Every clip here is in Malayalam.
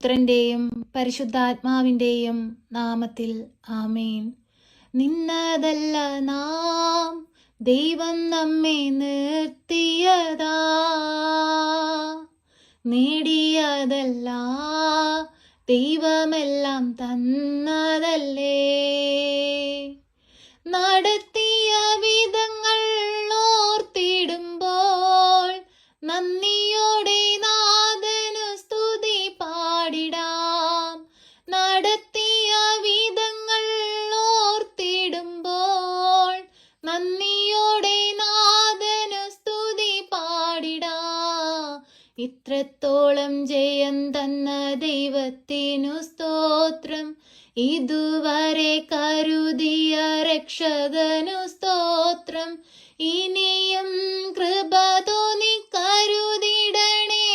പുത്രന്റെയും പരിശുദ്ധാത്മാവിന്റെയും നാമത്തിൽ ആമേൻ. നിന്നതല്ല നാം ദൈവം നമ്മെ നിർത്തിയതാ. നേടിയതല്ല ദൈവമെല്ലാം തന്നതല്ലേ. നടത്തിയ വിധങ്ങൾ ഓർത്തിടുമ്പോൾ നന്ദിയോടെ ഇത്രത്തോളം ജയം തന്ന ദൈവത്തിനു സ്തോത്രം. ഇതുവരെ കരുതിയ രക്ഷകനു സ്തോത്രം. ഇനിയും കൃപ തോന്നി കരുതിടണേ.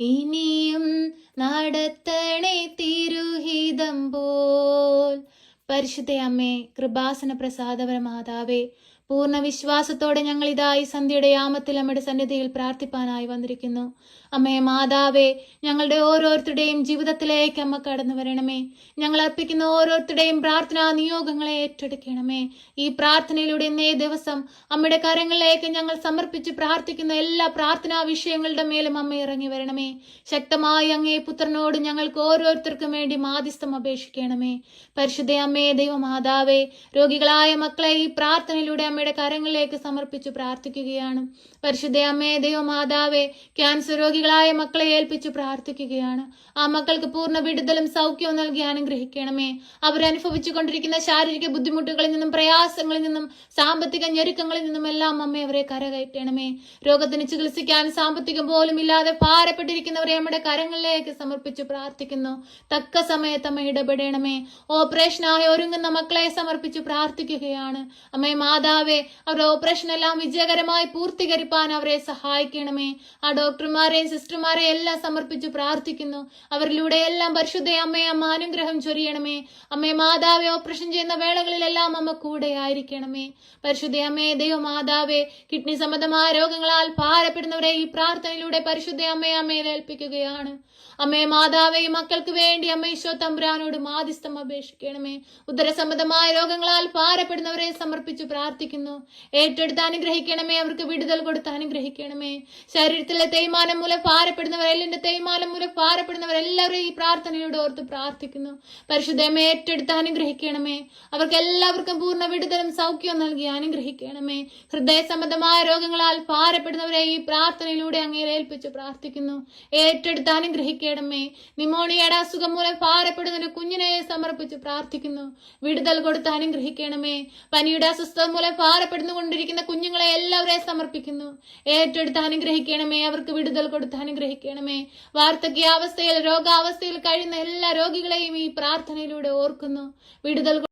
ഇനിയും നടത്തണേ തിരുഹിതം പോൽ. പരിശുദ്ധ അമ്മേ കൃപാസന പ്രസാദവര മാതാവേ പൂർണ വിശ്വാസത്തോടെ ഞങ്ങൾ ഇതായി സന്ധ്യയുടെ യാമത്തിൽ അമ്മയുടെ സന്നിധിയിൽ പ്രാർത്ഥിപ്പാനായി വന്നിരിക്കുന്നു. അമ്മേ മാതാവേ ഞങ്ങളുടെ ഓരോരുത്തരുടെയും ജീവിതത്തിലേക്ക് അമ്മ കടന്നു വരണമേ. ഞങ്ങൾ അർപ്പിക്കുന്ന ഓരോരുത്തരുടെയും പ്രാർത്ഥനാ നിയോഗങ്ങളെ ഏറ്റെടുക്കണമേ. ഈ പ്രാർത്ഥനയിലൂടെ ഇന്നേ ദിവസം അമ്മയുടെ കരങ്ങളിലേക്ക് ഞങ്ങൾ സമർപ്പിച്ച് പ്രാർത്ഥിക്കുന്ന എല്ലാ പ്രാർത്ഥനാ വിഷയങ്ങളുടെ മേലും അമ്മ ഇറങ്ങി വരണമേ. ശക്തമായി അങ്ങേ പുത്രനോട് ഞങ്ങൾക്ക് ഓരോരുത്തർക്കും വേണ്ടി മാധ്യസ്ഥം അപേക്ഷിക്കണമേ. പരിശുദ്ധ അമ്മേ ദൈവമാതാവേ രോഗികളായ മക്കളെ ഈ പ്രാർത്ഥനയിലൂടെ അമ്മയുടെ കരങ്ങളിലേക്ക് സമർപ്പിച്ചു പ്രാർത്ഥിക്കുകയാണ്. പരിശുദ്ധ അമ്മേ ദൈവമാതാവേ ക്യാൻസർ രോഗികളായ മക്കളെ ഏൽപ്പിച്ചു പ്രാർത്ഥിക്കുകയാണ്. ആ മക്കൾക്ക് പൂർണ വിടുതലും സൗഖ്യവും നൽകി അനുഗ്രഹിക്കണമേ. അവരനുഭവിച്ചു കൊണ്ടിരിക്കുന്ന ശാരീരിക ബുദ്ധിമുട്ടുകളിൽ നിന്നും പ്രയാസങ്ങളിൽ നിന്നും സാമ്പത്തിക ഞെരുക്കങ്ങളിൽ നിന്നും എല്ലാം അമ്മ അവരെ കരകയറ്റണമേ. രോഗത്തിന് ചികിത്സിക്കാൻ സാമ്പത്തികം പോലും ഇല്ലാതെ ഭാരപ്പെട്ടിരിക്കുന്നവരെ നമ്മുടെ കരങ്ങളിലേക്ക് സമർപ്പിച്ചു പ്രാർത്ഥിക്കുന്നു. തക്ക സമയത്ത് അമ്മ ഇടപെടണമേ. ഓപ്പറേഷനായി ഒരുങ്ങുന്ന മക്കളെ സമർപ്പിച്ചു പ്രാർത്ഥിക്കുകയാണ്. അമ്മേ മാതാവേ അവരുടെ ഓപ്പറേഷൻ എല്ലാം വിജയകരമായി പൂർത്തീകരിപ്പാൻ അവരെ സഹായിക്കണമേ. ആ ഡോക്ടർമാരെയും സിസ്റ്റർമാരെയും എല്ലാം സമർപ്പിച്ച് പ്രാർത്ഥിക്കുന്നു. അവരിലൂടെ എല്ലാം പരിശുദ്ധ അമ്മയെ അമ്മ അനുഗ്രഹം ചൊരിയണമേ. അമ്മയെ മാതാവെ ഓപ്പറേഷൻ ചെയ്യുന്ന വേളകളിലെല്ലാം അമ്മ കൂടെ ആയിരിക്കണമേ. പരിശുദ്ധ അമ്മയെ ദൈവ മാതാവെ കിഡ്നി സംബന്ധമായ രോഗങ്ങളാൽ ഭാരപ്പെടുന്നവരെ ഈ പ്രാർത്ഥനയിലൂടെ പരിശുദ്ധ അമ്മയെ അമ്മയിൽ ഏൽപ്പിക്കുകയാണ്. അമ്മയെ മാതാവേ മക്കൾക്ക് വേണ്ടി അമ്മ ഈശോ തമ്പുരാനോട് മാധ്യസ്ഥം അപേക്ഷിക്കണമേ. ഉദര സംബന്ധമായ രോഗങ്ങളാൽ ഭാരപ്പെടുന്നവരെ സമർപ്പിച്ചു പ്രാർത്ഥിക്കുന്നു ഏറ്റെടുത്ത് അനുഗ്രഹിക്കണമേ അവർക്ക് വിടുതൽ കൊടുത്ത് അനുഗ്രഹിക്കണമേ. ശരീരത്തിലെ തേയ്മാനം മൂലം ഭാരപ്പെടുന്നവർ എല്ലിന്റെ തേയ്മാനം മൂലം ഭാരപ്പെടുന്നവർ എല്ലാവരും ഈ പ്രാർത്ഥനയോട് ഓർത്ത് പ്രാർത്ഥിക്കുന്നു. പരിശുദ്ധമേ ഏറ്റെടുത്ത് അനുഗ്രഹിക്കണമേ. അവർക്ക് എല്ലാവർക്കും പൂർണ വിടുതലും സൗഖ്യവും നൽകി അനുഗ്രഹിക്കണമേ. ഹൃദയ സംബന്ധമായ രോഗങ്ങളാൽ ഭാരപ്പെടുന്നവരെ ഈ പ്രാർത്ഥനയിലൂടെ അങ്ങേ ഏൽപ്പിച്ച് പ്രാർത്ഥിക്കുന്നു. ഏറ്റെടുത്ത് അനുഗ്രഹിക്കണമേ. നിമോണിയുടെ അസുഖം മൂലം ഭാരപ്പെടുന്ന ഒരു കുഞ്ഞിനെ സമർപ്പിച്ച് പ്രാർത്ഥിക്കുന്നു. വിടുതൽ കൊടുത്ത് അനുഗ്രഹിക്കണമേ. പനിയുടെ അസ്വസ്ഥത മൂലം ഭാരപ്പെടുന്നു കൊണ്ടിരിക്കുന്ന കുഞ്ഞുങ്ങളെ എല്ലാവരെയും സമർപ്പിക്കുന്നു. ഏറ്റെടുത്ത് അനുഗ്രഹിക്കണമേ അവർക്ക് വിടുതൽ കൊടുത്ത് അനുഗ്രഹിക്കണമേ. വാർദ്ധക്യാവസ്ഥയിൽ രോഗാവസ്ഥയിൽ കഴിയുന്ന എല്ലാ രോഗികളെയും ഈ പ്രാർത്ഥനയിലൂടെ ഓർക്കുന്നു. വിടുതൽ